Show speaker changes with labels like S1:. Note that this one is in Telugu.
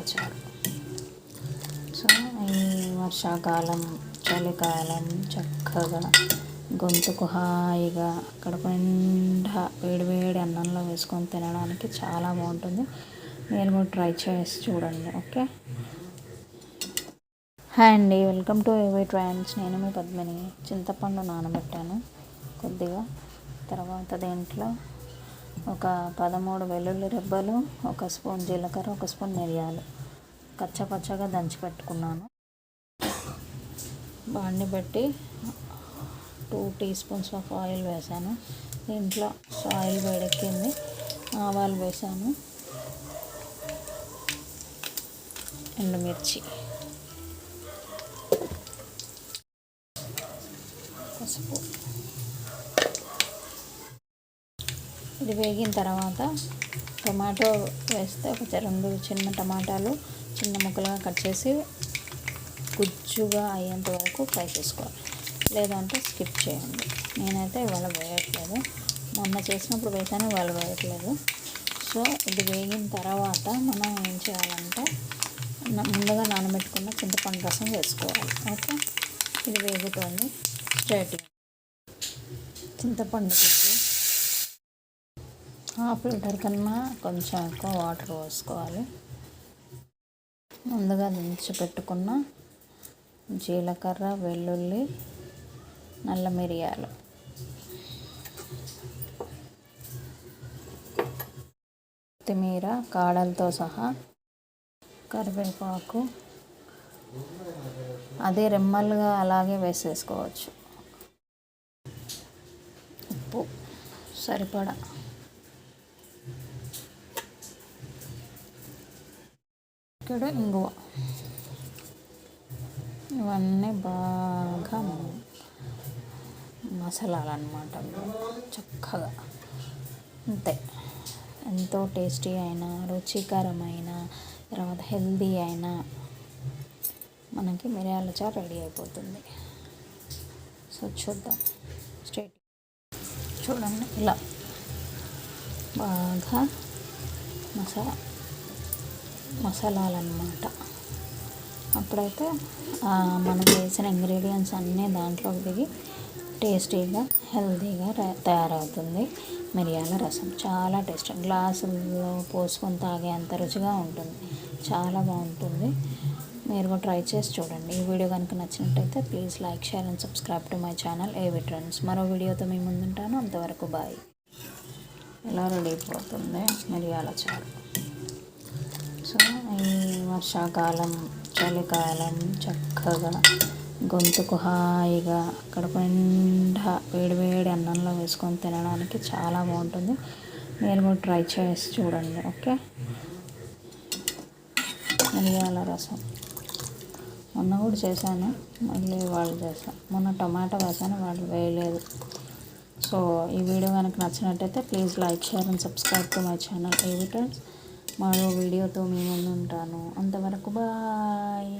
S1: చారు సో ఈ వర్షాకాలం చలికాలం చక్కగా గొంతుకు హాయిగా కడుపు నిండా వేడి వేడి అన్నంలో వేసుకొని తినడానికి చాలా బాగుంటుంది. మీరు కూడా ట్రై చేసి చూడండి ఓకే? హాయ్ అండి వెల్కమ్ టు ఏవీ ట్రైన్స్. నేను మీ పద్మిని. చింతపండు నానబెట్టాను కొద్దిగా. తర్వాత దేంట్లో ఒక పదమూడు వెల్లుల్లి రెబ్బలు ఒక స్పూన్ జీలకర్ర ఒక స్పూన్ మిరియాలు. కచ్చపచ్చగా దంచి పెట్టుకున్నాను. బాండి పెట్టి two tea spoons of oil వేసాను. దీంట్లో ఆయిల్ వేడెక్కింది. ఆవాలు వేసాను. ఎండుమిర్చి. పసుపు. ఇది వేగిన తర్వాత టమాటో వేస్తే ఒక రెండు చిన్న టమాటాలు చిన్న ముక్కలుగా కట్ చేసి గుజ్జుగా అయ్యేంత వరకు ఫ్రై చేసుకోవాలి. లేదంటే స్కిప్ చేయండి. నేనైతే ఇవాళ వేయట్లేదు. మొన్న చేసినప్పుడు వేసాను ఇవాళ వేయట్లేదు. సో ఇది వేగిన తర్వాత మనం ఏం చేయాలంటే ముందుగా నానబెట్టుకున్న చింతపండు రసం వేసుకోవాలి. ఓకే? ఇది వేగుతుంది. స్ట్రైట్. చింతపండు హాఫ్ లీటర్ కన్నా కొంచెం ఎక్కువ వాటర్ పోసుకోవాలి. ముందుగా దించి పెట్టుకున్న జీలకర్ర వెల్లుల్లి నల్ల మిరియాలు. కొత్తిమీర కాడలతో సహా కరివేపాకు. అదే రెమ్మలుగా అలాగే వేసేసుకోవచ్చు. ఉప్పు సరిపడా. ఇక్కడ ఇంగువ ఇవన్నీ బాగా మసాలాలు చక్కగా. అంతే. ఎంతో టేస్టీ అయిన రుచికరమైన తర్వాత హెల్దీ అయిన మనకి మిరియాల చారు రెడీ అయిపోతుంది. సో చూద్దాం. స్ట్రేట్ చూడండి. ఇలా. బాగా మసాలా. మసాలాలు అన్నమాట అప్పుడైతే మనం వేసిన ఇంగ్రీడియంట్స్ అన్నీ దాంట్లోకి దిగి టేస్టీగా హెల్తీగా తయారవుతుంది. మిరియాల రసం చాలా టేస్ట్. గ్లాసుల్లో పోసుకొని తాగే అంత రుచిగా ఉంటుంది. చాలా బాగుంటుంది. మీరు కూడా ట్రై చేసి చూడండి. ఈ వీడియో కనుక నచ్చినట్టయితే please like share and subscribe to my channel A V trains మరో వీడియోతో మీ ముందుంటాను. అంతవరకు బాయ్. ఎలా రెడీ అయిపోతుంది? మిరియాల చారు. సో ఈ వర్షాకాలం చలికాలం చక్కగా గొంతుకు హాయిగా కడుపు నిండా వేడి వేడి అన్నంలో వేసుకొని తినడానికి చాలా బాగుంటుంది. మీరు కూడా ట్రై చేసి చూడండి ఓకే? మిరియాల రసం. మొన్న కూడా చేశాను మళ్ళీ వాళ్ళు చేశాను మొన్న టమాటా వేసాను వాళ్ళు వేయలేదు. సో ఈ వీడియో కనుక నచ్చినట్టయితే please like share and subscribe to my channel. ఏవిటర్స్ మరో వీడియోతో మీ ముందు ఉంటాను అంతవరకు బాయ్.